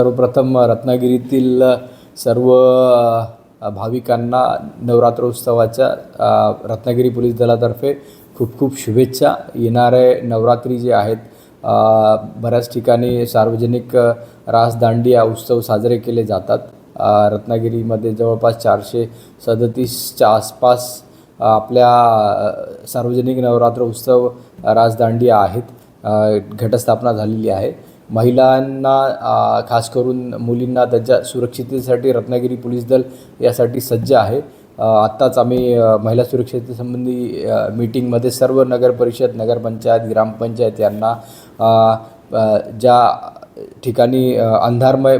सर्वप्रथम रत्नागिरीतील सर्व भाविकांना नवरात्रोत्सवाच्या रत्नागिरी पोलीस दलातर्फे खूप खूप शुभेच्छा. येणारे नवरात्री जे आहेत बऱ्याच ठिकाणी सार्वजनिक अ, उत्सव साजरे केले जातात. रत्नागिरीमध्ये जवळपास चारशे सदतीसच्या आसपास आपल्या सार्वजनिक नवरात्र उत्सव राजदांडिया आहेत. घटस्थापना झालेली आहे. महिलांना खास करून मुलींना त्यांच्या सुरक्षिततेसाठी रत्नागिरी पोलीस दल यासाठी सज्ज आहे. आत्ताच आम्ही महिला सुरक्षिततेसंबंधी मीटिंगमध्ये सर्व नगर परिषद नगरपंचायत ग्रामपंचायत यांना ज्या ठिकाणी अंधारमय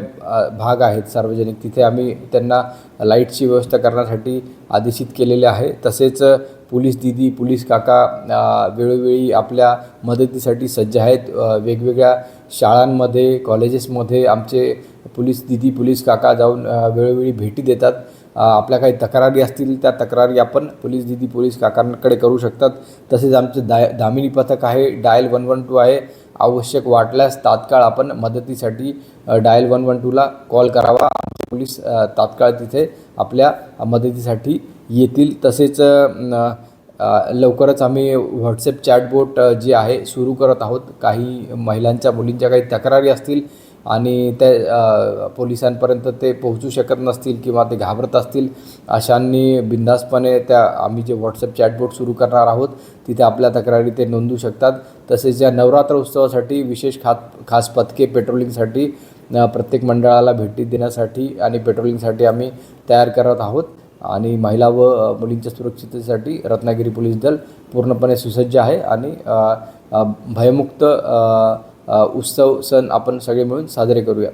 भाग आहेत सार्वजनिक. तिथे आम्ही त्यांना लाईटची व्यवस्था करण्यासाठी आदेशित केलेले आहे. तसेच पोलीस दिदी पोलीस काका वेळोवेळी आपल्या मदतीसाठी सज्ज आहेत. वेगवेगळ्या शाळांमध्ये कॉलेजेसमध्ये आमचे पोलीस दिदी पोलीस काका जाऊन वेळोवेळी भेटी देतात. आपल्या काही तक्रारी असतील त्या तक्रारी आपण पोलीस दिदी पोलीस काकांकडे करू शकतात. तसेच आमचं दाय दामिनी पथक आहे डायल वन वन टू आहे. आवश्यक वाटल्यास तात्काळ आपण मदतीसाठी डायल वन वन टूला कॉल करावा. आमचे पोलीस तात्काळ तिथे आपल्या मदतीसाठी येतील. तसेच लवकरच आम्ही व्हॉट्सअप चॅटबोट जे आहे सुरू करत आहोत. काही महिलांच्या मुलींच्या काही तक्रारी असतील आणि त्या पोलिसांपर्यंत ते पोहोचू शकत नसतील किंवा ते घाबरत असतील अशांनी बिनधास्तपणे त्या आम्ही जे व्हॉट्सअप चॅटबोट सुरू करणार आहोत तिथे आपल्या तक्रारी ते नोंदवू शकतात. तसेच या नवरात्र उत्सवासाठी विशेष खात खास पथके पेट्रोलिंगसाठी प्रत्येक मंडळाला भेटी देण्यासाठी आणि पेट्रोलिंगसाठी आम्ही तयार करत आहोत. आणि महिला व मुलींच्या सुरक्षिततेसाठी रत्नागिरी पोलीस दल पूर्णपणे सुसज्ज आहे आणि भयमुक्त उत्सव सण आपण सगळे मिळून साजरे करूया